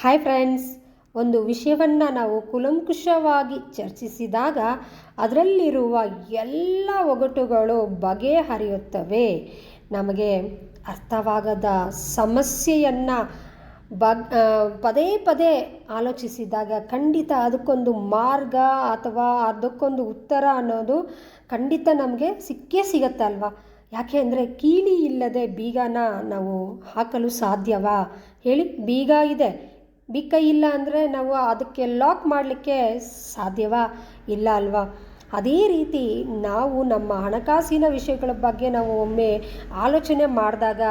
Hi friends ಒಂದು ವಿಷಯವನ್ನು ನಾವು ಕುಲಂಕುಷವಾಗಿ ಚರ್ಚಿಸಿದಾಗ ಅದರಲ್ಲಿರುವ ಎಲ್ಲ ಒಗಟುಗಳು ಬಗೆಹರಿಯುತ್ತವೆ. ನಮಗೆ ಅರ್ಥವಾಗದ ಸಮಸ್ಯೆಯನ್ನು ಬಗ್ ಪದೇ ಪದೇ ಆಲೋಚಿಸಿದಾಗ ಖಂಡಿತ ಅದಕ್ಕೊಂದು ಮಾರ್ಗ ಅಥವಾ ಅದಕ್ಕೊಂದು ಉತ್ತರ ಅನ್ನೋದು ಖಂಡಿತ ನಮಗೆ ಸಿಕ್ಕೇ ಸಿಗತ್ತಲ್ವ ಯಾಕೆ ಅಂದರೆ ಕೀಲಿ ಇಲ್ಲದೆ ಬೀಗನ ನಾವು ಹಾಕಲು ಸಾಧ್ಯವಾ? ಹೇಳಿ, ಬೀಗ ಇದೆ. ಬೀಗ ಇಲ್ಲ ಅಂದರೆ ನಾವು ಅದಕ್ಕೆ ಲಾಕ್ ಮಾಡಲಿಕ್ಕೆ ಸಾಧ್ಯವಾ? ಇಲ್ಲ ಅಲ್ವಾ? ಅದೇ ರೀತಿ ನಾವು ನಮ್ಮ ಹಣಕಾಸಿನ ವಿಷಯಗಳ ಬಗ್ಗೆ ನಾವು ಒಮ್ಮೆ ಆಲೋಚನೆ ಮಾಡಿದಾಗ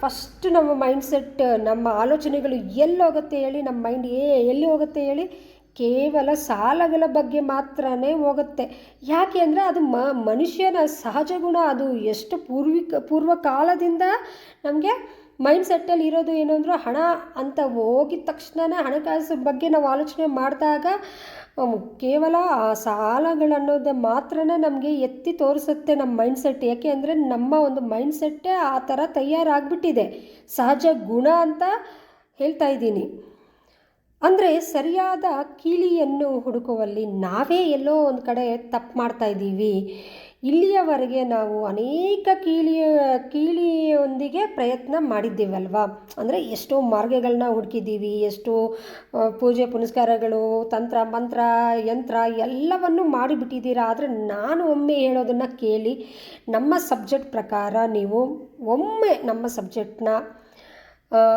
ಫಸ್ಟ್ ನಮ್ಮ ಮೈಂಡ್ಸೆಟ್ ನಮ್ಮ ಆಲೋಚನೆಗಳು ಎಲ್ಲಿ ಹೋಗುತ್ತೆ ಹೇಳಿ, ನಮ್ಮ ಮೈಂಡ್ ಏ ಎಲ್ಲಿ ಹೋಗುತ್ತೆ ಹೇಳಿ ಕೇವಲ ಸಾಲಗಳ ಬಗ್ಗೆ ಮಾತ್ರನೇ ಹೋಗುತ್ತೆ. ಯಾಕೆ ಅಂದರೆ ಅದು ಮ, ಮನುಷ್ಯನ ಸಹಜ ಗುಣ. ಅದು ಎಷ್ಟು ಪೂರ್ವಿಕ ಪೂರ್ವ ಕಾಲದಿಂದ ನಮಗೆ ಮೈಂಡ್ ಸೆಟ್ಟಲ್ಲಿ ಇರೋದು ಏನು ಅಂದ್ರೆ ಹಣ ಅಂತ ಹೋಗಿದ ತಕ್ಷಣನೇ ಹಣಕಾಸು ಬಗ್ಗೆ ನಾವು ಆಲೋಚನೆ ಮಾಡಿದಾಗ ಕೇವಲ ಆ ಸಾಲಗಳನ್ನೋದು ಮಾತ್ರ ನಮಗೆ ಎತ್ತಿ ತೋರಿಸುತ್ತೆ ನಮ್ಮ ಮೈಂಡ್ ಸೆಟ್ ಯಾಕೆ ಅಂದರೆ ನಮ್ಮ ಒಂದು ಮೈಂಡ್ ಸೆಟ್ಟೇ ಆ ಥರ ತಯಾರಾಗ್ಬಿಟ್ಟಿದೆ. ಸಹಜ ಗುಣ ಅಂತ ಹೇಳ್ತಾ ಇದ್ದೀನಿ. ಅಂದರೆ ಸರಿಯಾದ ಕೀಲಿಯನ್ನು ಹುಡುಕುವಲ್ಲಿ ನಾವೇ ಎಲ್ಲೋ ಒಂದು ಕಡೆ ತಪ್ಪು ಮಾಡ್ತಾ ಇದ್ದೀವಿ. ಇಲ್ಲಿಯವರೆಗೆ ನಾವು ಅನೇಕ ಕೀಳಿಯ ಕೀಲಿಯೊಂದಿಗೆ ಪ್ರಯತ್ನ ಮಾಡಿದ್ದೀವಲ್ವಾ? ಅಂದರೆ ಎಷ್ಟೋ ಮಾರ್ಗಗಳನ್ನ ಹುಡುಕಿದ್ದೀವಿ, ಎಷ್ಟೋ ಪೂಜೆ ಪುನಸ್ಕಾರಗಳು, ತಂತ್ರ, ಮಂತ್ರ, ಯಂತ್ರ ಎಲ್ಲವನ್ನು ಮಾಡಿಬಿಟ್ಟಿದ್ದೀರಾ? ಆದರೆ ನಾನು ಒಮ್ಮೆ ಹೇಳೋದನ್ನು ಕೇಳಿ, ನಮ್ಮ ಸಬ್ಜೆಕ್ಟ್ ಪ್ರಕಾರ ನೀವು ಒಮ್ಮೆ ನಮ್ಮ ಸಬ್ಜೆಕ್ಟ್ನ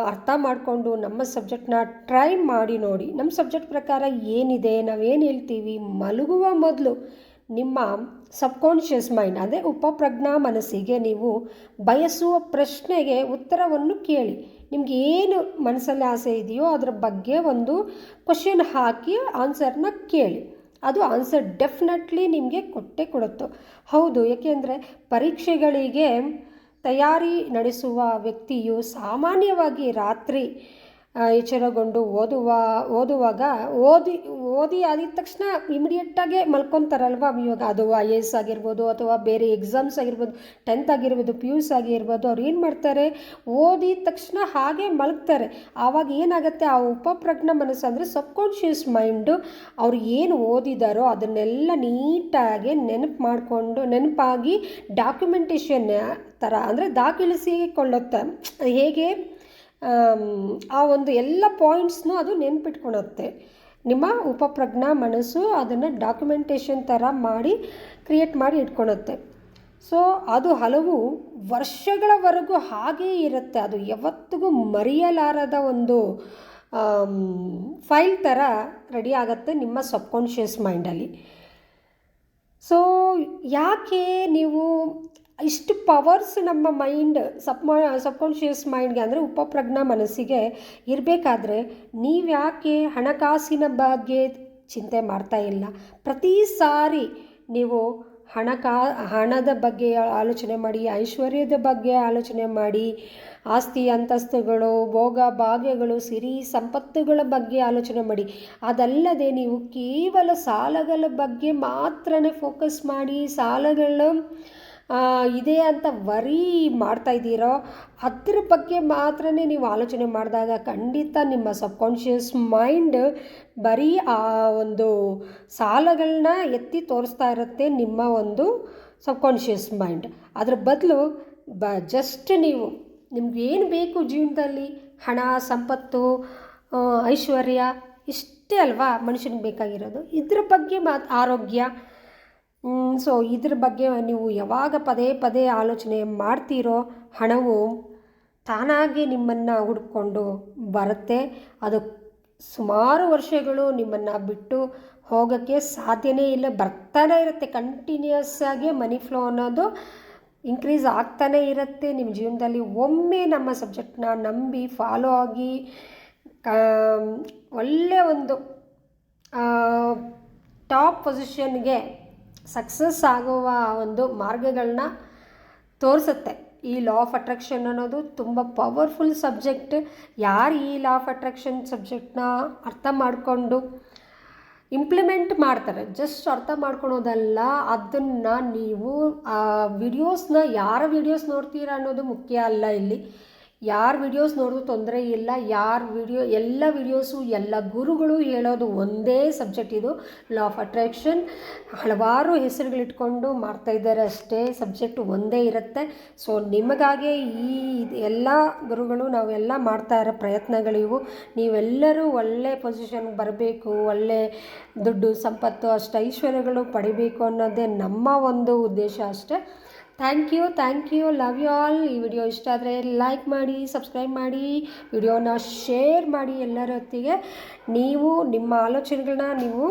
ಅರ್ಥ ಮಾಡಿಕೊಂಡು ನಮ್ಮ ಸಬ್ಜೆಕ್ಟ್ನ ಟ್ರೈ ಮಾಡಿ ನೋಡಿ, ನಮ್ಮ ಸಬ್ಜೆಕ್ಟ್ ಪ್ರಕಾರ ಏನಿದೆ, ನಾವೇನು ಹೇಳ್ತೀವಿ? ಮಲಗುವ ಮೊದಲು ನಿಮ್ಮ ಸಬ್ಕಾನ್ಷಿಯಸ್ ಮೈಂಡ್ ಅದೇ ಉಪಪ್ರಜ್ಞಾ ಮನಸ್ಸಿಗೆ ನೀವು ಬಯಸುವ ಪ್ರಶ್ನೆಗೆ ಉತ್ತರವನ್ನು ಕೇಳಿ. ನಿಮ್ಗೆ ಏನು ಮನಸ್ಸಲ್ಲಿ ಆಸೆ ಇದೆಯೋ ಅದರ ಬಗ್ಗೆ ಒಂದು ಕ್ವಶನ್ ಹಾಕಿ ಆನ್ಸರ್ನ ಕೇಳಿ. ಅದು ಆನ್ಸರ್ ಡೆಫಿನೆಟ್ಲಿ ನಿಮಗೆ ಕೊಟ್ಟೇ ಕೊಡುತ್ತೋ. ಹೌದು ಏಕೆಂದರೆ ಪರೀಕ್ಷೆಗಳಿಗೆ ತಯಾರಿ ನಡೆಸುವ ವ್ಯಕ್ತಿಯು ಸಾಮಾನ್ಯವಾಗಿ ರಾತ್ರಿ ಎಚ್ಚರಗೊಂಡು ಓದುವ, ಓದುವಾಗ ಓದಿ ಓದಿ ಆದಿದ ತಕ್ಷಣ ಇಮಿಡಿಯೇಟಾಗೆ ಮಲ್ಕೊತಾರಲ್ವ? ಇವಾಗ ಅದು ಐ ಎ ಎಸ್ ಆಗಿರ್ಬೋದು ಅಥವಾ ಬೇರೆ ಎಕ್ಸಾಮ್ಸ್ ಆಗಿರ್ಬೋದು ಟೆಂತ್ ಆಗಿರ್ಬೋದು ಪಿ ಯು ಸಿ ಆಗಿರ್ಬೋದು, ಅವ್ರು ಏನು ಮಾಡ್ತಾರೆ? ಓದಿದ ತಕ್ಷಣ ಹಾಗೆ ಮಲಗ್ತಾರೆ. ಆವಾಗ ಏನಾಗುತ್ತೆ? ಆ ಉಪಪ್ರಜ್ಞ ಮನಸ್ಸು ಅಂದರೆ ಸಬ್ಕಾನ್ಷಿಯಸ್ ಮೈಂಡು ಅವ್ರು ಏನು ಓದಿದಾರೋ ಅದನ್ನೆಲ್ಲ ನೀಟಾಗಿ ನೆನಪು ಮಾಡಿಕೊಂಡು, ನೆನಪಾಗಿ ಡಾಕ್ಯುಮೆಂಟೇಷನ್ ಥರ ಅಂದರೆ ದಾಖಲಿಸಿಕೊಳ್ಳುತ್ತೆ. ಹೇಗೆ? ಆ ಒಂದು ಎಲ್ಲ ಪಾಯಿಂಟ್ಸ್ನೂ ಅದು ನೆನ್ಪಿಟ್ಕೊಳುತ್ತೆ. ನಿಮ್ಮ ಉಪಪ್ರಜ್ಞಾ ಮನಸ್ಸು ಅದನ್ನು ಡಾಕ್ಯುಮೆಂಟೇಷನ್ ಥರ ಮಾಡಿ ಕ್ರಿಯೇಟ್ ಮಾಡಿ ಇಟ್ಕೊಳುತ್ತೆ. ಸೊ ಅದು ಹಲವು ವರ್ಷಗಳವರೆಗೂ ಹಾಗೇ ಇರುತ್ತೆ. ಅದು ಯಾವತ್ತಿಗೂ ಮರೆಯಲಾರದ ಒಂದು ಫೈಲ್ ಥರ ರೆಡಿ ಆಗುತ್ತೆ ನಿಮ್ಮ ಸಬ್ಕಾನ್ಷಿಯಸ್ ಮೈಂಡಲ್ಲಿ ಸೊ ಯಾಕೆ ನೀವು ಇಷ್ಟು ಪವರ್ಸ್ ನಮ್ಮ ಮೈಂಡ್ ಸಬ್ ಸಬ್ಕಾನ್ಷಿಯಸ್ ಮೈಂಡ್ಗೆ ಅಂದರೆ ಉಪಪ್ರಜ್ಞಾ ಮನಸ್ಸಿಗೆ ಇರಬೇಕಾದ್ರೆ ನೀವು ಯಾಕೆ ಹಣಕಾಸಿನ ಬಗ್ಗೆ ಚಿಂತೆ ಮಾಡ್ತಾ ಇಲ್ಲ? ಪ್ರತಿ ಸಾರಿ ನೀವು ಹಣಕಾ, ಹಣದ ಬಗ್ಗೆ ಆಲೋಚನೆ ಮಾಡಿ, ಐಶ್ವರ್ಯದ ಬಗ್ಗೆ ಆಲೋಚನೆ ಮಾಡಿ, ಆಸ್ತಿ ಅಂತಸ್ತುಗಳು, ಭೋಗ ಭಾಗ್ಯಗಳು, ಸಿರಿ ಸಂಪತ್ತುಗಳ ಬಗ್ಗೆ ಆಲೋಚನೆ ಮಾಡಿ, ಅದಲ್ಲದೆ ನೀವು ಕೇವಲ ಸಾಲಗಳ ಬಗ್ಗೆ ಮಾತ್ರನೇ ಫೋಕಸ್ ಮಾಡಿ, ಸಾಲಗಳು ಇದೆ ಅಂತ ವರಿ ಮಾಡ್ತಾ ಇದ್ದೀರೋ? ಅದ್ರ ಬಗ್ಗೆ ಮಾತ್ರನೇ ನೀವು ಆಲೋಚನೆ ಮಾಡಿದಾಗ ಖಂಡಿತ ನಿಮ್ಮ ಸಬ್ಕಾನ್ಷಿಯಸ್ ಮೈಂಡ್ ಬರೀ ಆ ಒಂದು ಸಾಲಗಳನ್ನ ಎತ್ತಿ ತೋರಿಸ್ತಾ ಇರುತ್ತೆ ನಿಮ್ಮ ಒಂದು ಸಬ್ಕಾನ್ಷಿಯಸ್ ಮೈಂಡ್. ಅದ್ರ ಬದಲು ಬ, ಜಸ್ಟ್ ನೀವು ನಿಮ್ಗೆ ಏನು ಬೇಕು ಜೀವನದಲ್ಲಿ? ಹಣ, ಸಂಪತ್ತು ಐಶ್ವರ್ಯ, ಇಷ್ಟೇ ಅಲ್ವಾ ಮನುಷ್ಯನಿಗೆ ಬೇಕಾಗಿರೋದು? ಇದ್ರ ಬಗ್ಗೆ ಮಾತು, ಆರೋಗ್ಯ ಸೊ ಇದ್ರ ಬಗ್ಗೆ ನೀವು ಯಾವಾಗ ಪದೇ ಪದೇ ಆಲೋಚನೆ ಮಾಡ್ತೀರೋ ಹಣವು ತಾನಾಗಿ ನಿಮ್ಮನ್ನು ಹುಡ್ಕೊಂಡು ಬರುತ್ತೆ. ಅದು ಸುಮಾರು ವರ್ಷಗಳು ನಿಮ್ಮನ್ನು ಬಿಟ್ಟು ಹೋಗೋಕ್ಕೆ ಸಾಧ್ಯನೇ ಇಲ್ಲ. ಬರ್ತಾನೆ ಇರುತ್ತೆ ಕಂಟಿನ್ಯೂಸ್ ಆಗಿ ಮನಿ ಫ್ಲೋ ಅನ್ನೋದು ಇನ್ಕ್ರೀಸ್ ಆಗ್ತಾನೇ ಇರುತ್ತೆ. ನಿಮ್ಮ ಜೀವನದಲ್ಲಿ ಒಮ್ಮೆ ನಮ್ಮ ಸಬ್ಜೆಕ್ಟ್ನ ನಂಬಿ ಫಾಲೋ ಆಗಿ ಒಳ್ಳೆ ಒಳ್ಳೆಯ ಒಂದು ಟಾಪ್ ಪೊಸಿಷನ್ಗೆ ಸಕ್ಸಸ್ ಆಗುವ ಒಂದು ಮಾರ್ಗಗಳನ್ನ ತೋರಿಸುತ್ತೆ. ಈ ಲಾ ಆಫ್ ಅಟ್ರಾಕ್ಷನ್ ಅನ್ನೋದು ತುಂಬ ಪವರ್ಫುಲ್ ಸಬ್ಜೆಕ್ಟ್ ಯಾರು ಈ ಲಾ ಆಫ್ ಅಟ್ರಾಕ್ಷನ್ ಸಬ್ಜೆಕ್ಟ್ನ ಅರ್ಥ ಮಾಡಿಕೊಂಡು ಇಂಪ್ಲಿಮೆಂಟ್ ಮಾಡ್ತಾರೆ ಜಸ್ಟ್ ಅರ್ಥ ಮಾಡ್ಕೊಳೋದಲ್ಲ, ಅದನ್ನು ನೀವು ಆ ವಿಡಿಯೋಸ್ನ ಯಾರ ವಿಡಿಯೋಸ್ ನೋಡ್ತೀರಾ ಅನ್ನೋದು ಮುಖ್ಯ ಅಲ್ಲ ಇಲ್ಲಿ. ಯಾರು ವಿಡಿಯೋಸ್ ನೋಡಿದ್ರು ತೊಂದರೆ ಇಲ್ಲ, ಯಾರ ವಿಡಿಯೋ ಎಲ್ಲ ವಿಡಿಯೋಸು ಎಲ್ಲ ಗುರುಗಳು ಹೇಳೋದು ಒಂದೇ ಸಬ್ಜೆಕ್ಟ್ ಇದು. ಲಾ ಆಫ್ ಅಟ್ರಾಕ್ಷನ್ ಹಲವಾರು ಹೆಸರುಗಳಿಟ್ಕೊಂಡು ಮಾಡ್ತಾಯಿದ್ದಾರೆ ಅಷ್ಟೇ ಸಬ್ಜೆಕ್ಟ್ ಒಂದೇ ಇರುತ್ತೆ. ಸೊ ನಿಮಗಾಗೆ ಈ ಎಲ್ಲ ಗುರುಗಳು ನಾವೆಲ್ಲ ಮಾಡ್ತಾ ಇರೋ ಪ್ರಯತ್ನಗಳಿವು ನೀವೆಲ್ಲರೂ ಒಳ್ಳೆ ಪೊಸಿಷನ್ಗೆ ಬರಬೇಕು, ಒಳ್ಳೆ ದುಡ್ಡು, ಸಂಪತ್ತು, ಅಷ್ಟು ಐಶ್ವರ್ಯಗಳು ಪಡಿಬೇಕು ಅನ್ನೋದೇ ನಮ್ಮ ಒಂದು ಉದ್ದೇಶ ಅಷ್ಟೇ. Thank you thank you, love you all. ಈ ವಿಡಿಯೋ ಇಷ್ಟ ಆದರೆ ಲೈಕ್ ಮಾಡಿ ಸಬ್ಸ್ಕ್ರೈಬ್ ಮಾಡಿ, ವಿಡಿಯೋನ ಶೇರ್ ಮಾಡಿ ಎಲ್ಲರ ಹೊತ್ತಿಗೆ ನೀವು ನಿಮ್ಮ ಆಲೋಚನೆಗಳನ್ನ ನೀವು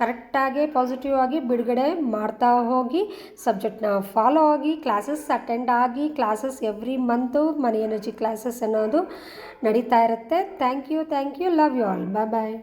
ಕರೆಕ್ಟಾಗಿ ಪಾಸಿಟಿವ್ ಆಗಿ ಬಿಡುಗಡೆ ಮಾಡ್ತಾ ಹೋಗಿ ಸಬ್ಜೆಕ್ಟ್ನ ಫಾಲೋ ಆಗಿ ಕ್ಲಾಸಸ್ ಅಟೆಂಡ್ ಆಗಿ classes every month money energy classes ಅನ್ನೋದು ನಡೀತಾ ಇರುತ್ತೆ. Thank you thank you love you all bye bye